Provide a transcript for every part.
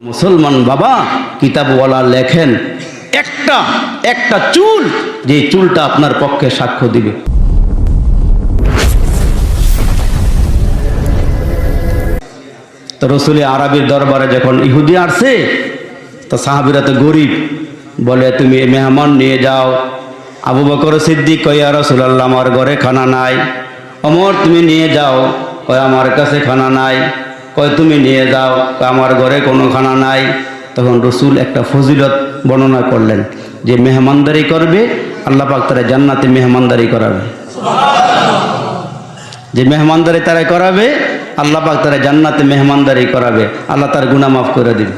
মুসলমান বাবা কিতাবওয়ালা লেখেন, একটা একটা চুল, যে চুলটা আপনার পক্ষে সাক্ষ্য দিবে। তো রসুল আরবির দরবারে যখন ইহুদি আসছে তো সাহাবিরা তো গরিব, বলে, তুমি মেহমান নিয়ে যাও। আবু বকর সিদ্দিক কইয়া রসুলাল্লাহ, আমার ঘরে খানা নাই। অমর, তুমি নিয়ে যাও। কয়, আমার কাছে খানা নাই। কয়, তুমি নিয়ে যাও। আমার ঘরে কোনো খানা নাই। তখন রসুল একটা ফজিলত বর্ণনা করলেন যে, মেহমানদারি করবে, আল্লাহ পাক তারা জান্নাতে মেহমানদারি করাবে। যে মেহমানদারি তারা করাবে, আল্লাহ পাক তারা জান্নাতে মেহমানদারি করাবে। আল্লাহ তার গুনাহ মাফ করে দিবে।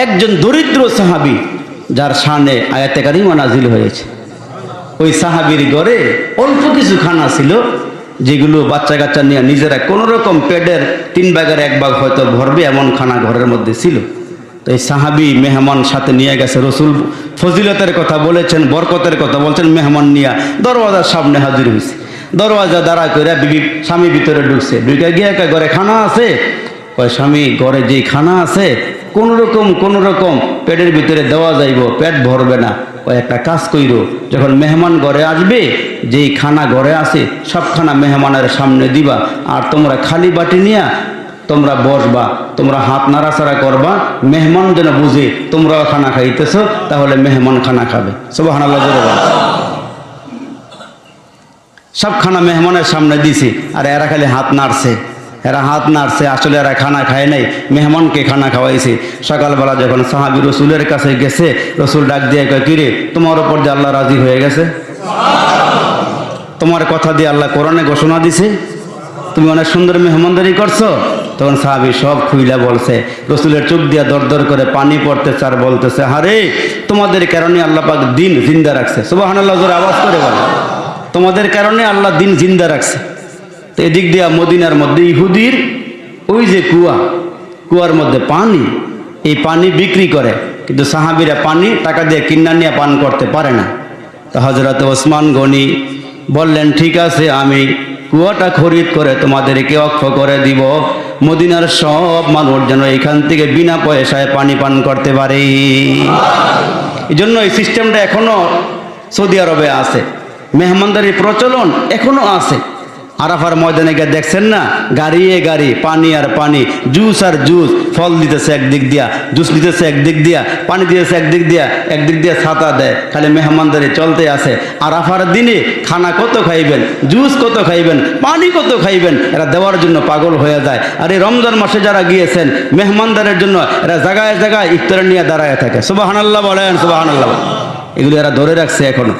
একজন দরিদ্র সাহাবি, যার শানে আয়াতে কারিমা নাজিল হয়েছে। ওই সাহাবির ঘরে অল্প কিছু খানা ছিল। যেগুলো বাচ্চা কাচ্চা নিয়ে নিজেরা কোনো রকম পেটের তিন ভাগের এক ভাগ হয়তো ভরবে, এমন খানা ঘরের মধ্যে ছিল। তো এই সাহাবি মেহমান সাথে নিয়ে গেছে। রসুল ফজিলতের কথা বলেছেন, বরকতের কথা বলছেন, মেহমান নিয়া দরওয়াজার সামনে হাজির হয়েছে দরওয়াজা দাঁড়া করে বিবি, স্বামী ভিতরে ঢুকছে। ঢুকে গিয়ে একা ঘরে খানা আছে? কয়, স্বামী, ঘরে যেই খানা আছে কোন রকম কোন রকম পেটের ভিতরে দেওয়া যাইব, পেট ভরবে না। ওই একটা কাজ কইর, যখন মেহমান ঘরে আসবে, যেই খানা ঘরে আসে সব খানা মেহমানের সামনে দিবা, আর তোমরা খালি বাটি নিয়া তোমরা বসবা, তোমরা হাত নাড়াচাড়া করবা, মেহমান যেন বুঝে, তোমরাও খানা খাইতেছ, তাহলে মেহমান খানা খাবে। সবাই হানাল্লাহ জোরে সব খানা মেহমানের সামনে দিছি, আর এরা খালি হাত নাড়ছে। এরা হাত নাড়ছে, আসলে এরা খানা খায় নাই, মেহমানকে খানা খাওয়াইছে। সকালবেলা যখন সাহাবি রসুলের কাছে গেছে, রসুল ডাক দিয়ে কয়, কিরে, তোমার ওপর যে আল্লাহ রাজি হয়ে গেছে? তোমার কথা দিয়ে আল্লাহ কোরআনে ঘোষণা দিছে। তুমি অনেক সুন্দর মেহমানদারি করছ? তখন সাহাবি সব খুইলা বলছে। রসুলের চোখ দিয়া দর করে পানি পড়তেছে আর বলতেছে হারে তোমাদের কারণে আল্লাহ পাক দিন জিন্দা রাখছে। জোরে আওয়াজ করে বলে। তোমাদের কারণে আল্লাহ দিন জিন্দা রাখছে। তো এদিক দিয়া মদিনার মধ্যে ইহুদির ওই যে কুয়া, কুয়ার মধ্যে পানি, এই পানি বিক্রি করে। কিন্তু সাহাবিরা পানি, টাকা দিয়ে কিনা নিয়ে পান করতে পারে না। তো হজরত ওসমান গনি বললেন, ঠিক আছে, আমি কুয়াটা খরিদ করে তোমাদেরকে অক্ষ করে দিব। মদিনার সব মানুষ যেন এখান থেকে বিনা পয়সায় পানি পান করতে পারে। এই জন্য এই সিস্টেমটা এখনও সৌদি আরবে আছে। মেহমানদারির প্রচলন এখনও আছে। আরাফার ময়দানে গিয়ে দেখছেন না? গাড়িয়ে গাড়ি, পানি আর পানি। জুস আর জুস, ফল দিতেছে একদিক দিয়া, জুস দিতেছে একদিক দিয়া, পানি দিতেছে একদিক দিয়া একদিক দিয়া ছাতা দেয়। খালি মেহমানদারি চলতে আছে। আরাফার দিনে খানা কত খাইবেন? জুস কত খাইবেন? পানি কত খাইবেন? এরা দেওয়ার জন্য পাগল হয়ে যায়। আর এই রমজান মাসে যারা গিয়েছেন, মেহমানদারের জন্য এরা জায়গায় জায়গায় ইফতার নিয়ে দাঁড়ায় থাকে। সুবাহান আল্লাহ বলেন সুবাহান আল্লাহ এগুলো এরা ধরে রাখছে এখনও।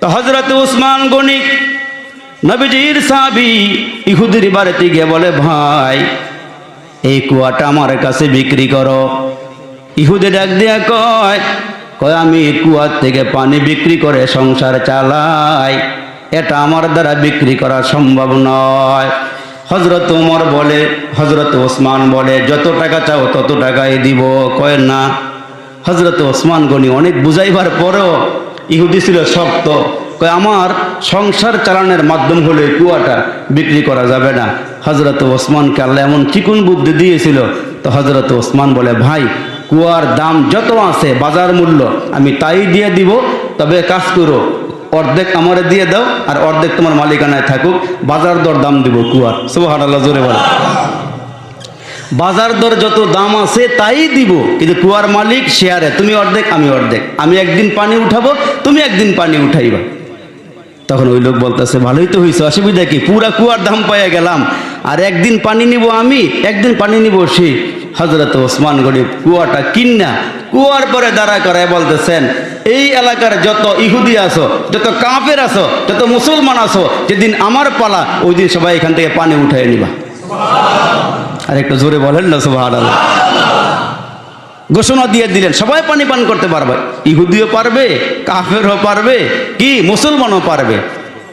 তো হজরত উসমান গণিক নবীজির সাবি ইহুদির বাড়িতে গিয়ে বলে, ভাই, এই কুয়াটা আমার কাছে বিক্রি করো। ইহুদি ডাক দিয়া কয় কয়, আমি কুয়ার থেকে পানি বিক্রি করে সংসার চালাই। এটা আমার দ্বারা বিক্রি করা সম্ভব নয়। হজরত ওমর বলে হজরত ওসমান বলে, যত টাকা চাও তত টাকাই দিব। কয়, না। হজরত ওসমান গনি অনেক বুঝাইবার পরেও ইহুদি ছিল শক্ত। আমার সংসার চালানোর মাধ্যম হলে এই কুয়াটা বিক্রি করা যাবে না। হজরত ওসমানকে আল্লাহ এমন চিকুন বুদ্ধি দিয়েছিল। তো হজরত ওসমান বলে, ভাই, কুয়ার দাম যত আছে, বাজার মূল্য, আমি তাই দিয়ে দিব। তবে কাজ করো, অর্ধেক আমারে দিয়ে দাও আর অর্ধেক তোমার মালিকানায় থাকুক। বাজার দর দাম দিব কুয়ার। সুবহান আল্লাহ জোরে বলে বাজার দর যত দাম আছে, তাই দিব। কিন্তু কুয়ার মালিক শেয়ারে তুমি অর্ধেক, আমি অর্ধেক। আমি একদিন পানি উঠাবো, তুমি একদিন পানি উঠাইবা। তখন ওই লোক বলতেছে, ভালোই তো হয়েছে অসুবিধা কি? পুরা কুয়ার দাম পাইয়া গেলাম। আর একদিন পানি নিব আমি, একদিন পানি নিব সে। হজরত ওসমান গরিব কুয়াটা কিন্না, কুয়ার পরে দাঁড়া করে বলতেছেন, এই এলাকার যত ইহুদি আছো, যত কাঁপের আছো, যত মুসলমান আছো, যেদিন আমার পালা, ওই দিন সবাই এখান থেকে পানি উঠাই নিবা। আর একটু জোরে বলেন না সুবাহ ঘোষণা দিয়ে দিলেন, সবাই পানি পান করতে পারবে। ইহুদিও পারবে, কাফেরও পারবে, কি মুসলমানও পারবে।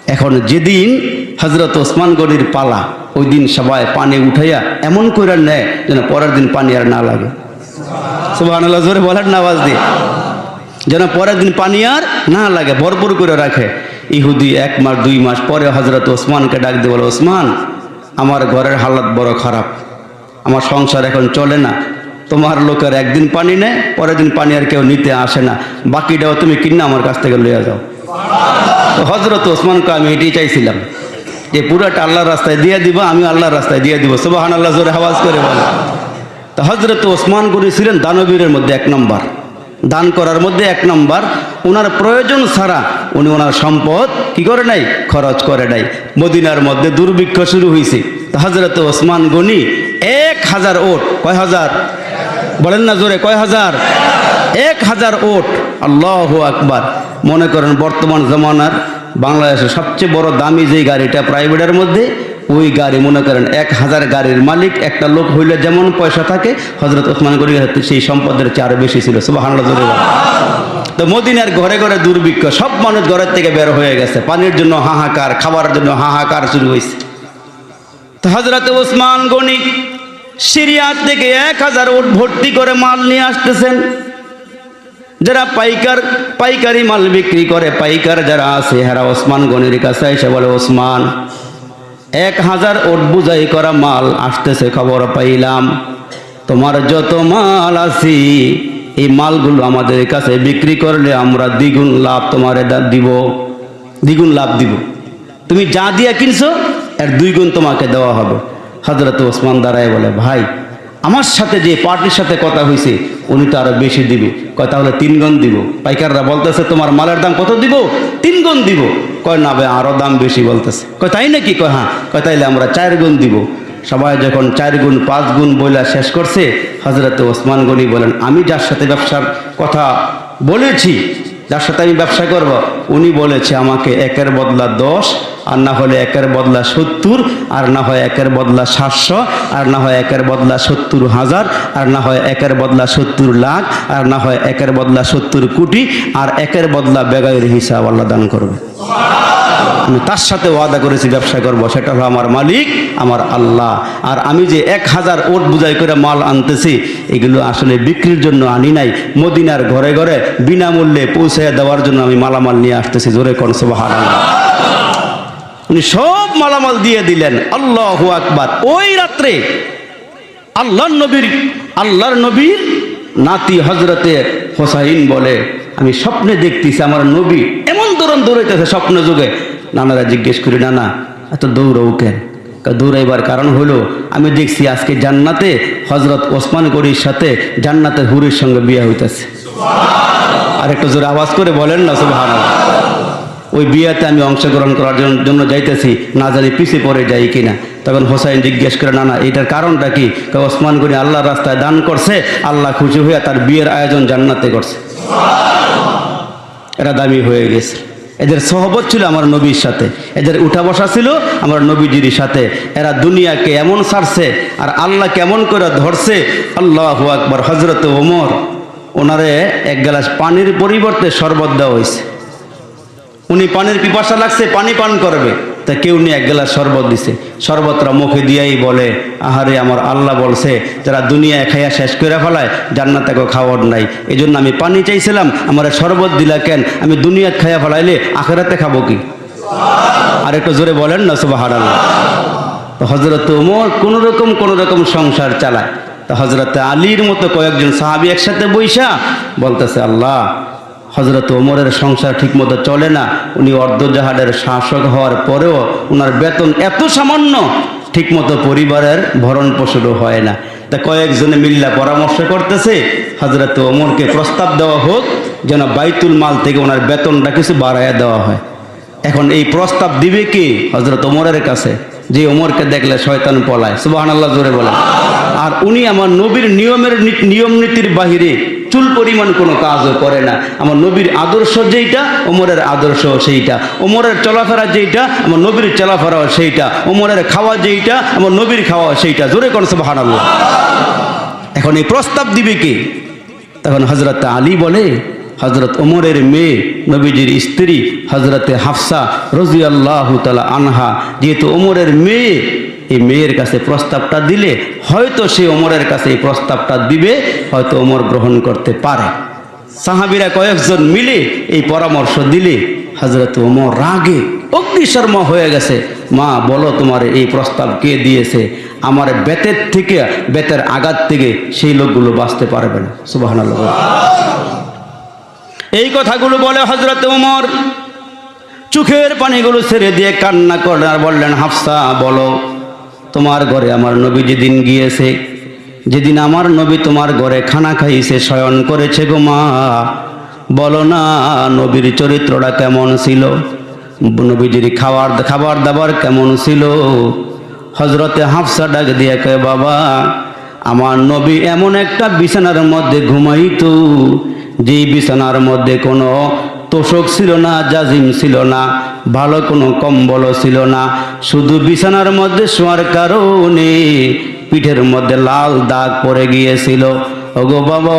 এখন যেদিন হজরত ওসমান গনির পালা, ওই দিন সবাই পানি উঠাইয়া এমন করে নেয় যেন পরের দিন পানি আর না লাগে। সুবাহ বলেন না আওয়াজ দিয়ে। যেন পরের দিন পানি আর না লাগে, ভরপুর করে রাখে। ইহুদি এক মাস, দুই মাস পরে হজরত ওসমানকে ডাক দিয়ে বলে, ওসমান, আমার ঘরের হালত বড় খারাপ। আমার সংসার এখন চলে না। তোমার লোকের একদিন পানি নেয়, পরের দিন পানি আর কেউ নিতে আসে না। বাকিটাও তুমি কিনে আমার কাছ থেকে লইয়া যাও। তো হজরত ওসমানকে আমি এটাই চাইছিলাম যে পুরাটা আল্লাহর রাস্তায় দিয়ে দিব আমি আল্লাহর রাস্তায় দিয়ে দিব। সুবাহান আল্লাহ জোরে আওয়াজ করে বলে তো হজরত ওসমান গনি ছিলেন দানবীরের মধ্যে এক নম্বর। দান করার মধ্যে এক নম্বর। ওনার প্রয়োজন ছাড়া উনি ওনার সম্পদ কি করে নাই? খরচ করে নাই। মদিনার মধ্যে দুর্ভিক্ষ শুরু হয়েছে হজরত ওসমান গনি এক হাজার ওট, কয় হাজার? বলেন না জোরে, কয় হাজার? এক হাজার ওট। আল্লাহ আকবার। মনে করেন বর্তমান জমানার বাংলাদেশের সবচেয়ে বড় দামি যেই গাড়িটা প্রাইভেটের মধ্যে, ওই গাড়ি মনে করেন এক হাজার গাড়ির মালিক, একটা লোক হইলে যেমন পয়সা থাকে হজরত ওসমান গনি সেই সম্পদের চেয়ে আরও বেশি ছিল। সুবাহ তো মদিনার ঘরে ঘরে দুর্ভিক্ষ, সব মানুষ ঘরের থেকে বের হয়ে গেছে। পানির জন্য হাহাকার, খাবারের জন্য হাহাকার শুরু হয়েছে তো হজরত ওসমান গনি সিরিয়া থেকে এক হাজার ওট ভর্তি করে মাল নিয়ে আসতেছেন। যারা পাইকার, পাইকারি মাল বিক্রি করে, পাইকার যারা আছে, হেরা ওসমান গনির কাছে এসে বলে, ওসমান, এক হাজার ওট বুঝাই করা মাল আসতেছে, খবর পাইলাম। তোমার যত মাল আছি, এই মালগুলো আমাদের কাছে বিক্রি করলে আমরা দ্বিগুণ লাভ তোমার দিব। দ্বিগুণ লাভ দিব। তুমি যা দিয়া কিনছো, এর দুই গুণ তোমাকে দেওয়া হবে। হজরত ওসমান দাঁড়ায় বলে, ভাই, আমার সাথে যে পার্টির সাথে কথা হয়েছে উনি তো আরও বেশি দিবে। কয়, তাহলে তিন গুণ দিব। পাইকাররা বলতেছে, তোমার মালের দাম কত দিব? তিন গুণ দিব। কয়, না ভাই, আরও দাম বেশি বলতেছে। কয়, তাই নাকি? কয় হ্যাঁ। কয়, তাইলে আমরা চার গুণ দিব। সবাই যখন চার গুণ, পাঁচ গুণ বইলা শেষ করছে হজরত ওসমান গনি বলেন, আমি যার সাথে ব্যবসার কথা বলেছি, যার সাথে আমি ব্যবসা করব, উনি বলেছে আমাকে একের বদলা দশ আর না হলে একের বদলা সত্তর, আর না হয় একের বদলা সাতশো, আর না হয় একের বদলা সত্তর হাজার, আর না হয় একের বদলা সত্তর লাখ, আর না হয় একের বদলা সত্তর কোটি, আর একের বদলা বেগাইয়ের হিসাব আল্লাহ দান করবে। আমি তার সাথে ওয়াদা করেছি, ব্যবসা করব, সেটা হলো আমার মালিক, আমার আল্লাহ। আর আমি যে এক হাজার ওট বুঝাই করে মাল আনতেছি, এগুলো আসলে বিক্রির জন্য আনি নাই। মদিনার ঘরে ঘরে বিনামূল্যে পৌঁছে দেওয়ার জন্য আমি মালামাল নিয়ে আসতেছি, জোরে কনসবাহার উনি সব মালামাল দিয়ে দিলেন, আল্লাহ আকবার। ওই রাত্রে আল্লাহর নবীর আল্লাহর নবীর নাতি হজরতে হোসাইন বলে, আমি স্বপ্নে দেখতেছি আমার নবী এমন দৌড়ন দৌড়াইতেছে স্বপ্ন যুগে। নানারা জিজ্ঞেস করি, নানা, এত দৌড়াও কেন? দৌড়াইবার কারণ হলো, আমি দেখছি আজকে জান্নাতে হজরত ওসমান গরির সাথে জান্নাতের হুরের সঙ্গে বিয়ে হইতেছে। আর একটু জোরে আওয়াজ করে বলেন না সুবহান ওই বিয়েতে আমি অংশগ্রহণ করার জন্য- যাইতেছি, না জানি পিছিয়ে পড়ে যাই কিনা। তখন হোসাইন জিজ্ঞেস করে, না না, এটার কারণটা কি? ওসমান গনি আল্লাহর রাস্তায় দান করছে, আল্লাহ খুশি হয়ে তার বিয়ের আয়োজন জান্নাতে করছে। এরা দামি হয়ে গেছে। এদের সহবত ছিল আমার নবীর সাথে। এদের উঠা বসা ছিল আমার নবীজির সাথে। এরা দুনিয়াকে এমন ছাড়ছে আর আল্লাহ কেমন করে ধরছে। আল্লাহ আকবর হজরত ওমর, ওনারে এক গ্লাস পানির পরিবর্তে শরবত দেওয়া হয়েছে উনি পানির পিপাসা লাগছে, পানি পান করবে। তা কেউ নিয়ে এক গ্লাস শরবত দিছে। শরবতরা মুখে দিয়াই বলে, আহারে, আমার আল্লাহ বলছে, যারা দুনিয়ায় খাইয়া শেষ করে ফেলায়, জান্নাতে কেউ খাওয়ার নাই। এই জন্য আমি পানি চাইছিলাম, আমার শরবত দিলা কেন? আমি দুনিয়াত খাইয়া ফেলাইলে আখেরাতে খাব কি? আর একটু জোরে বলেন না সুবাহার তো হজরত ওমর কোন রকম কোন রকম সংসার চালায়। তো হজরত আলীর মতো কয়েকজন সাহাবি একসাথে বৈশা বলতেছে, আল্লাহ হজরত ওমরের সংসার ঠিকমতো চলে না, উনি অর্ধজাহাজের শাসক হওয়ার পরেও ওনার বেতন এত সামান্য, ঠিকমতো পরিবারের ভরণ পোষণও হয় না। তা কয়েকজনে মিল্লা পরামর্শ করতেছে হজরত ওমরকে প্রস্তাব দেওয়া হোক, যেন বাইতুল মাল থেকে ওনার বেতনটা কিছু বাড়াইয়া দেওয়া হয়। এখন এই প্রস্তাব দিবে কি হজরত ওমরের কাছে? যে ওমরকে দেখলে শয়তান পলায় সুবাহান আল্লাহ জোরে বলে আর উনি আমার নবীর নিয়মের নিয়ম নীতির বাহিরে চুল পরিমাণ কোনো কাজও করে না। আমার নবীর আদর্শ যেইটা, ওমরের আদর্শ সেইটা। ওমরের চলাফেরা যেইটা, আমার নবীর চলাফেরাও সেইটা। ওমরের খাওয়া যেইটা, আমার নবীর খাওয়া সেইটা। জোরে কোন সুবাহান আল্লাহ এখন এই প্রস্তাব দিবে কি? তখন হজরত আলী বলে হজরত ওমরের মেয়ে, নবীজির স্ত্রী হজরতে হাফসা রজি আল্লাহ তালা আনহা, যেহেতু ওমরের মেয়ে এই মেয়ের কাছে প্রস্তাবটা দিলে হয়তো সে ওমরের কাছে এই প্রস্তাবটা দিবে, হয়তো ওমর গ্রহণ করতে পারে। সাহাবিরা কয়েকজন মিলে এই পরামর্শ দিলে হজরত ওমর রাগে, অগ্নিশর্মা হয়ে গেছে। মা, বলো তোমার এই প্রস্তাব কে দিয়েছে? আমার বেতের থেকে, বেতের আঘাত থেকে সেই লোকগুলো বাঁচতে পারবে না। সুবাহ এই কথাগুলো বলে হজরত উমর চোখের পানিগুলো ছেড়ে দিয়ে কান্না আর বললেন, হাফসা, বলো তোমার ঘরে আমার নবী যেদিন গিয়েছে, যেদিন আমার নবী তোমার ঘরে খানা খাইছে, শয়ন করেছে গো মা। বলো না, নবীর চরিত্রটা কেমন ছিল? নবীজির খাবার খাবার দাবার কেমন ছিল? হজরতে হাফসা ডাক দিয়ে কয় বাবা, আমার নবী এমন একটা বিছানার মধ্যে ঘুমাইতো, যেই বিছানার মধ্যে কোনো তোষক ছিল না, জাজিম ছিল না। ভালো কোনো কম্বলও ছিল না। শুধু বিছানার মধ্যে শোয়ার কারণে পিঠের মধ্যে লাল দাগ পড়ে গিয়েছিল। ওগো বাবা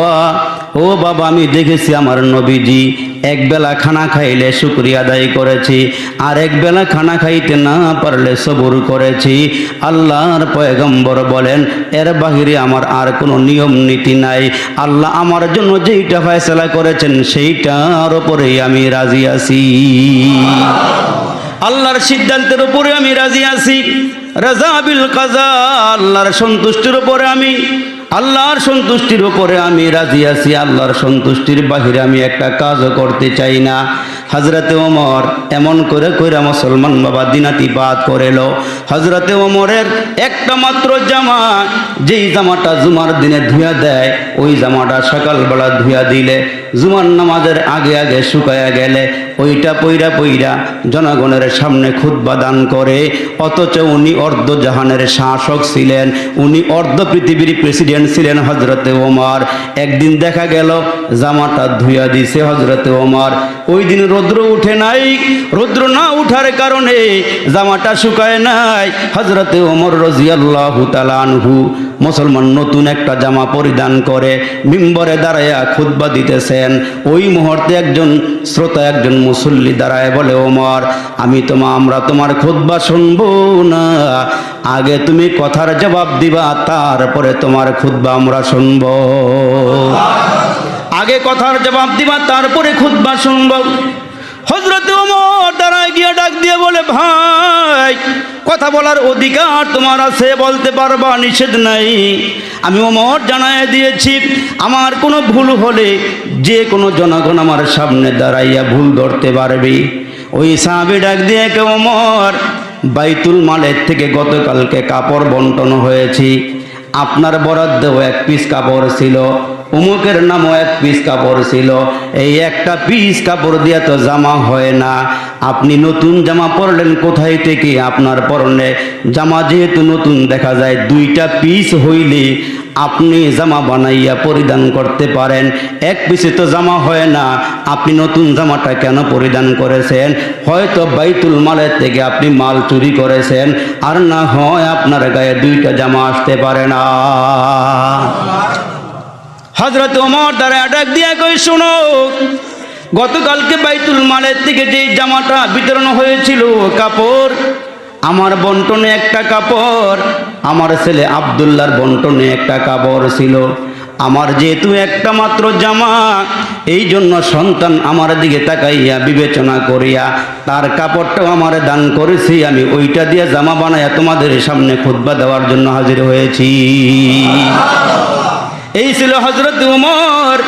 ও বাবা, আমি দেখেছি আমার নবীজি, এক বেলা খানা খাইলে শুক্রিয়া আদায় করেছি, আর এক বেলা খানা খাইতে না পারলে সবুর করেছি। আল্লাহর পয়গম্বর বলেন, এর বাহিরে আমার আর কোনো নিয়ম নীতি নাই। আল্লাহ আমার জন্য যেইটা ফয়সলা করেছেন, সেইটার ওপরেই আমি রাজি আছি। আল্লাহর সিদ্ধান্তের উপরে আমি রাজি আছি। রাজা বিল কাজা, আল্লাহর সন্তুষ্টির উপরে আমি আল্লাহর সন্তুষ্টির উপরে আমি রাজি আছি, আল্লাহর সন্তুষ্টির বাহিরে আমি একটা কাজও করতে চাই না। হজরতে ওমর এমন করে কইরা মুসলমান বাবা দিনাতি বাদ করেলো হজরতে ওমরের একটা মাত্র জামা, যেই জামাটা জুমার দিনে ধুয়া দেয়, ওই জামাটা সকালবেলা ধুয়া দিলে, জুমার নামাজের আগে আগে শুকায়া গেলে ওইটা পইরা পইরা জনগণের সামনে খুদ্া দান করে। অথচ উনি অর্ধ জাহানের শাসক ছিলেন, উনি অর্ধ পৃথিবীর প্রেসিডেন্ট ছিলেন হজরতে ওমর। একদিন দেখা গেল, জামাটা ধুইয়া দিছে হজরতে ওমর। ওই দিন রৌদ্র উঠে নাই, রৌদ্র না উঠার কারণে জামাটা শুকায় নাই। হজরতে ওমর রজিয়াল্লাহ তালানহু মুসলমান নতুন একটা জামা পরিধান করে, মিম্বরে দাঁড়াইয়া খুদ্া দিতেছেন। ওই মুহূর্তে একজন শ্রোতা, একজন মুসল্লি দাঁড়ায় বলে, ওমর, আমি তোমা, আমরা তোমার খুদ্া শুনব না। আগে তুমি কথার জবাব দিবা, তারপরে তোমার খুদ্া আমরা শুনব। আগে কথার জবাব দিবা, তারপরে খুদ্া শুনব। হজরত ওমর দাঁড়ায় গিয়ে ডাক দিয়ে বলে, ভাই, কথা বলার অধিকার তোমার আছে, বলতে পারবা নিষেধ নাই। আমি ওমর জানায় দিয়েছি, আমার কোনো ভুল হলে যে কোনো জনগণ আমার সামনে দাঁড়াইয়া ভুল ধরতে পারবে। ওই সাহাবি ডাক দিয়ে কে ওমর, বাইতুল মালের থেকে গতকালকে কাপড় বন্টন হয়েছি। আপনার বরাদ্দেও এক পিস কাপড় ছিল। অমুকের নামও এক পিস কাপড় ছিল। এই একটা পিস কাপড় দিয়ে তো জামা হয় না। আপনি নতুন জামা পরলেন কোথায় থেকে আপনার পরনে? জামা যেহেতু নতুন, দেখা যায় দুইটা পিস হইলে আপনি জামা বানাইয়া পরিধান করতে পারেন। এক পিসে তো জামা হয় না। আপনি নতুন জামাটা কেন পরিধান করেছেন? হয়তো বাইতুল মালের থেকে আপনি মাল চুরি করেছেন। আর না হয় আপনার গায়ে দুইটা জামা আসতে পারে না। হজরত ওমর দ্বারা ডাক দিয়া কই, শোনো, গতকালকে বাইতুল মালের থেকে যেই জামাটা বিতরণ হয়েছিল, কাপড়, আমার বন্টনে একটা কাপড়, আমার ছেলে আবদুল্লার বন্টনে একটা কাপড় ছিল। আমার যেহেতু একটা মাত্র জামা এই জন্য সন্তান আমার দিকে তাকাইয়া বিবেচনা করিয়া, তার কাপড়টাও আমার দান করেছি, আমি ওইটা দিয়ে জামা বানাইয়া তোমাদের সামনে খুতবা দেওয়ার জন্য হাজির হয়েছি। এই ছিল হজরত উমর।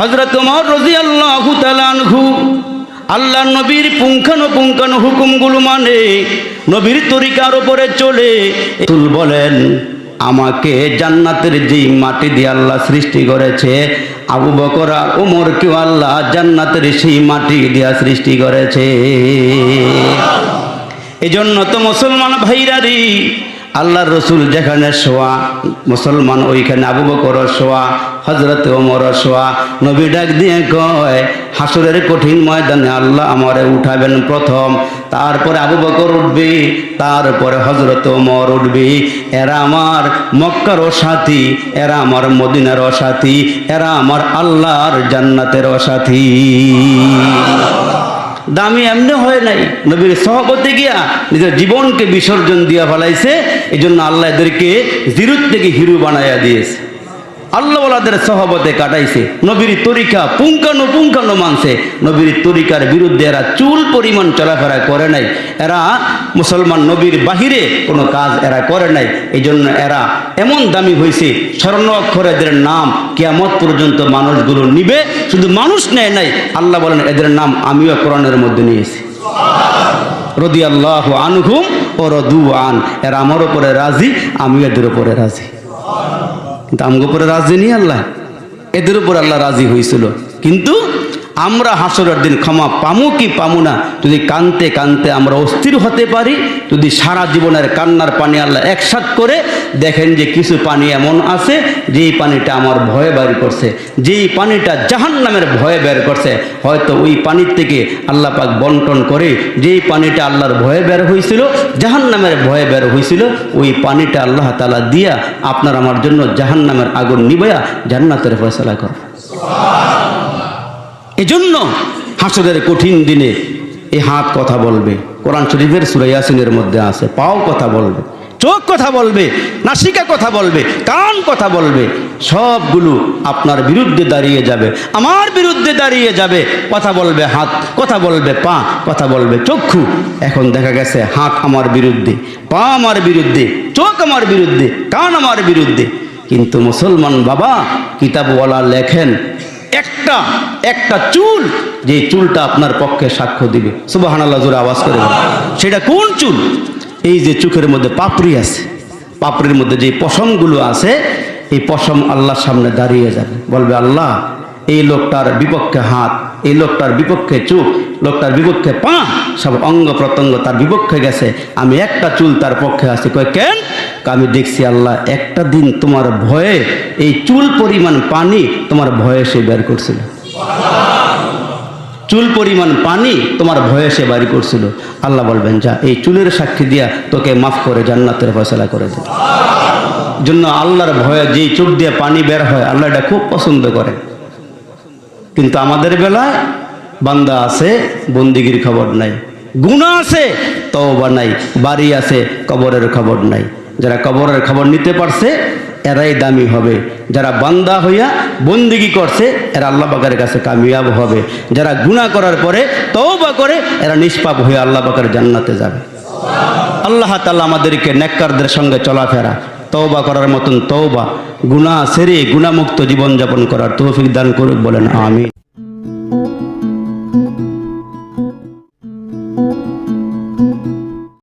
হজরত উমর রাজি আল্লাহ তালানহু আল্লাহ নবীর পুঙ্খানো পুঙ্খানো হুকুমগুলো মানে নবীর তরিকার উপরে চলে। তুল বলেন, আমাকে জান্নাতের যেই মাটি দিয়ে আল্লাহ সৃষ্টি করেছে, আবু বকর আর উমরকেও আল্লাহ জান্নাতের সেই মাটি দিয়া সৃষ্টি করেছে। এজন্য তো মুসলমান ভাইরারি আল্লাহর রসুল যেখানে শোয়া, মুসলমান ওইখানে আবু বকর শোয়া হজরত ওমর শোয়া, নবী ডাক দিয়ে কয় হাসুরের কঠিন ময়দানে আল্লাহ আমারে উঠাবেন প্রথম, তারপরে আবু বকর উঠবে, তারপরে হজরত ওমর উঠবে, এরা আমার মক্কারও সাথী এরা আমার মদিনার সাথী এরা আমার আল্লাহর জান্নাতেরও সাথী দামি এমনি হয় নাই। নবীর সহপতি গিয়া নিজের জীবনকে বিসর্জন দিয়া ফেলাইছে। এই জন্য আল্লাহ এদেরকে জিরুত থেকে হিরু বানাইয়া দিয়েছে। আল্লাহওয়ালাদের সহবতে কাটাইছে। নবীর তরিকা পুঙ্খানো পুঙ্খানো মানছে। নবীর তরিকার বিরুদ্ধে এরা চুল পরিমাণ চলাফেরা করে নাই। এরা মুসলমান নবীর বাহিরে কোনো কাজ এরা করে নাই। এই জন্য এরা এমন দামি হয়েছে স্বর্ণ অক্ষর এদের নাম কেয়ামত পর্যন্ত মানুষগুলো নিবে। শুধু মানুষ নেয় নাই, আল্লাহ বলেন, এদের নাম আমিও কোরআনের মধ্যে নিয়েছি। রদি আল্লাহ আনহুম ও রদু আন, এরা আমার ওপরে রাজি, আমিও এদের ওপরে রাজি। কিন্তু আমগো রাজি নিয়ে আল্লাহ। এদের উপর আল্লাহ রাজি হয়েছিল কিন্তু আমরা হাসরের দিন ক্ষমা পামু কি পামু না? যদি কানতে কানতে আমরা অস্থির হতে পারি, যদি সারা জীবনের কান্নার পানি আল্লাহ একসাথ করে দেখেন যে কিছু পানি এমন আছে, যেই পানিটা আমার ভয়ে বের করছে, যেই পানিটা জাহান নামের ভয়ে বের করছে, হয়তো ওই পানির থেকে আল্লাহ পাক বন্টন করে যেই পানিটা আল্লাহর ভয়ে বের হয়েছিল জাহান নামের ভয়ে বের হয়েছিল ওই পানিটা আল্লাহ তালা দিয়া আপনার আমার জন্য জাহান নামের আগুন নিবয়া জান্নাতের ফয়সলা করে এজন্য হাসরের কঠিন দিনে এই হাত কথা বলবে। কোরআন শরীফের সুরাইয়াসিনের মধ্যে আছে, পাও কথা বলবে, চোখ কথা বলবে, নাসিকা কথা বলবে, কান কথা বলবে, সবগুলো আপনার বিরুদ্ধে দাঁড়িয়ে যাবে, আমার বিরুদ্ধে দাঁড়িয়ে যাবে। কথা বলবে হাত, কথা বলবে পা, কথা বলবে চক্ষু। এখন দেখা গেছে হাত আমার বিরুদ্ধে, পা আমার বিরুদ্ধে, চোখ আমার বিরুদ্ধে, কান আমার বিরুদ্ধে। কিন্তু মুসলমান বাবা কিতাবওয়ালা লেখেন একটা একটা চুল, যে চুলটা আপনার পক্ষে সাক্ষ্য দিবে। সুবাহান আল্লাহ জোরে আওয়াজ করে। সেটা কোন চুল? এই যে চোখের মধ্যে পাপড়ি আছে, পাপড়ির মধ্যে যে পশমগুলো আছে, এই পশম আল্লাহর সামনে দাঁড়িয়ে যাবে। বলবে, আল্লাহ এই লোকটার বিপক্ষে হাত, এই লোকটার বিপক্ষে চুপ লোকটার বিপক্ষে পা, সব অঙ্গ প্রত্যঙ্গ তার বিপক্ষে গেছে। আমি একটা চুল তার পক্ষে আছি। কয়, কেন? আমি দেখছি আল্লাহ, একটা দিন তোমার ভয়ে এই চুল পরিমাণ পানি তোমার ভয়ে সে বের করছিল। চুল পরিমাণ পানি তোমার ভয়ে সে বাড়ি করছিল। আল্লাহ বলবেন, যা, এই চুলের সাক্ষী দিয়া তোকে মাফ করে, জান্নাতের ফয়সলা করে দেবে জন্য আল্লাহর ভয়ে যেই চোখ দিয়ে পানি বের হয়, আল্লাহ এটা খুব পছন্দ করে। কিন্তু আমাদের বেলায় বান্দা আছে, বন্দিগির খবর নাই। গুণা আছে, তওবা নাই। বাড়ি আছে, কবরের খবর নাই। যারা কবরের খবর নিতে পারছে, এরাই দামি হবে। যারা বান্দা হইয়া বন্দিগি করছে, এরা আল্লাহ পাকের কাছে কামিয়াব হবে। যারা গুণা করার পরে তওবা করে, এরা নিষ্পাপ হয়ে আল্লাহ পাকের জান্নাতে যাবে। আল্লাহ তাআলা আমাদেরকে নেককারদের সঙ্গে চলাফেরা তওবা করার মতন তওবা গুনাহ সেরে গুণামুক্ত জীবনযাপন করার তৌফিক দান করুক বলেন আমিন।